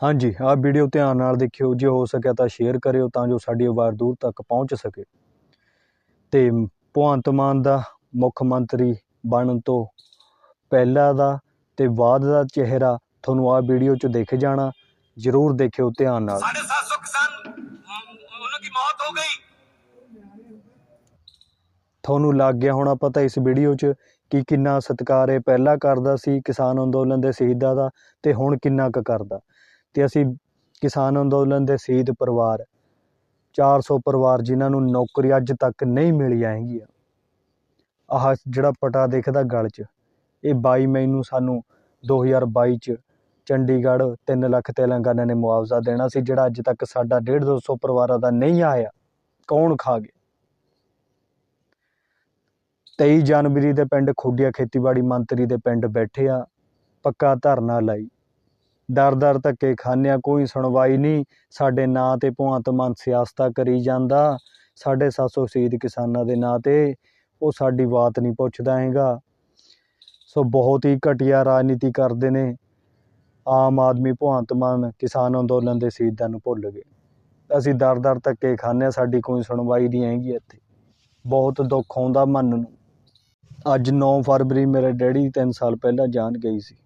ਹਾਂਜੀ ਆਹ ਵੀਡੀਓ ਧਿਆਨ ਨਾਲ ਦੇਖਿਓ ਜੇ ਹੋ ਸਕਿਆ ਤਾਂ ਸ਼ੇਅਰ ਕਰਿਓ ਤਾਂ ਜੋ ਸਾਡੀ ਆਵਾਜ਼ ਦੂਰ ਤੱਕ ਪਹੁੰਚ ਸਕੇ। ਤੇ ਭਗਵੰਤ ਮਾਨ ਦਾ ਮੁੱਖ ਮੰਤਰੀ ਬਣਨ ਤੋਂ ਪਹਿਲਾਂ ਦਾ ਤੇ ਬਾਅਦ ਦਾ ਚਿਹਰਾ ਤੁਹਾਨੂੰ ਆਹ ਵੀਡੀਓ 'ਚ ਦੇਖ ਜਾਣਾ ਜ਼ਰੂਰ ਦੇਖਿਓ ਧਿਆਨ ਨਾਲ। ਤੁਹਾਨੂੰ ਲੱਗ ਗਿਆ ਹੋਣਾ ਪਤਾ ਇਸ ਵੀਡੀਓ 'ਚ ਕਿ ਕਿੰਨਾ ਸਤਕਾਰ ਇਹ ਪਹਿਲਾਂ ਕਰਦਾ ਸੀ ਕਿਸਾਨ ਅੰਦੋਲਨ ਦੇ ਸ਼ਹੀਦਾਂ ਦਾ ਤੇ ਹੁਣ ਕਿੰਨਾ ਕੁ ਕਰਦਾ। ਤੇ ਅਸੀਂ ਕਿਸਾਨ ਅੰਦੋਲਨ ਦੇ ਸ਼ਹੀਦ ਪਰਿਵਾਰ 400 ਪਰਿਵਾਰ ਜਿਨ੍ਹਾਂ ਨੂੰ ਨੌਕਰੀ ਅੱਜ ਤੱਕ ਨਹੀਂ ਮਿਲੀ ਹੈਗੀ ਆਹ ਜਿਹੜਾ ਪਟਾ ਦੇਖਦਾ ਗਲ 'ਚ, ਇਹ 22 ਮਈ ਨੂੰ ਸਾਨੂੰ 2022 'ਚ ਚੰਡੀਗੜ੍ਹ 3 ਲੱਖ ਤੇਲੰਗਾਨਾ ਨੇ ਮੁਆਵਜ਼ਾ ਦੇਣਾ ਸੀ, ਜਿਹੜਾ ਅੱਜ ਤੱਕ ਸਾਡਾ 1.5 200 ਪਰਿਵਾਰਾਂ ਦਾ ਨਹੀਂ ਆਇਆ। ਕੌਣ ਖਾ ਗਿਆ? 23 ਜਨਵਰੀ ਦੇ ਪਿੰਡ ਖੁੱਡੀਆ ਖੇਤੀਬਾੜੀ ਮੰਤਰੀ ਦੇ ਪਿੰਡ ਬੈਠੇ ਆ, ਪੱਕਾ ਧਰਨਾ ਲਾਈ। ਦਰ ਦਰ ਧੱਕੇ ਖਾਂਦਿਆਂ ਕੋਈ ਸੁਣਵਾਈ ਨਹੀਂ। ਸਾਡੇ ਨਾਂ ਤੇ ਭਗਵੰਤ ਮਾਨ ਸਿਆਸਤਾਂ ਕਰੀ ਜਾਂਦਾ। ਸਾਢੇ 700 ਸ਼ਹੀਦ ਕਿਸਾਨਾਂ ਦੇ ਨਾਂ ਤੇ ਉਹ ਸਾਡੀ ਬਾਤ ਨਹੀਂ ਪੁੱਛਦਾ ਹੈਗਾ। ਸੋ ਬਹੁਤ ਹੀ ਘਟੀਆ ਰਾਜਨੀਤੀ ਕਰਦੇ ਨੇ। ਆਮ ਆਦਮੀ ਭਗਵੰਤ ਮਾਨ ਕਿਸਾਨ ਅੰਦੋਲਨ ਦੇ ਸ਼ਹੀਦਾਂ ਨੂੰ ਭੁੱਲ ਗਏ। ਅਸੀਂ ਦਰ ਦਰ ਧੱਕੇ ਖਾਂਦੇ ਹਾਂ ਸਾਡੀ ਕੋਈ ਸੁਣਵਾਈ ਨਹੀਂ ਹੈਗੀ ਇੱਥੇ। ਬਹੁਤ ਦੁੱਖ ਆਉਂਦਾ ਮਨ ਨੂੰ। ਅੱਜ 9 ਫਰਵਰੀ ਮੇਰੇ ਡੈਡੀ 3 ਸਾਲ ਪਹਿਲਾਂ ਜਾਨ ਗਈ ਸੀ।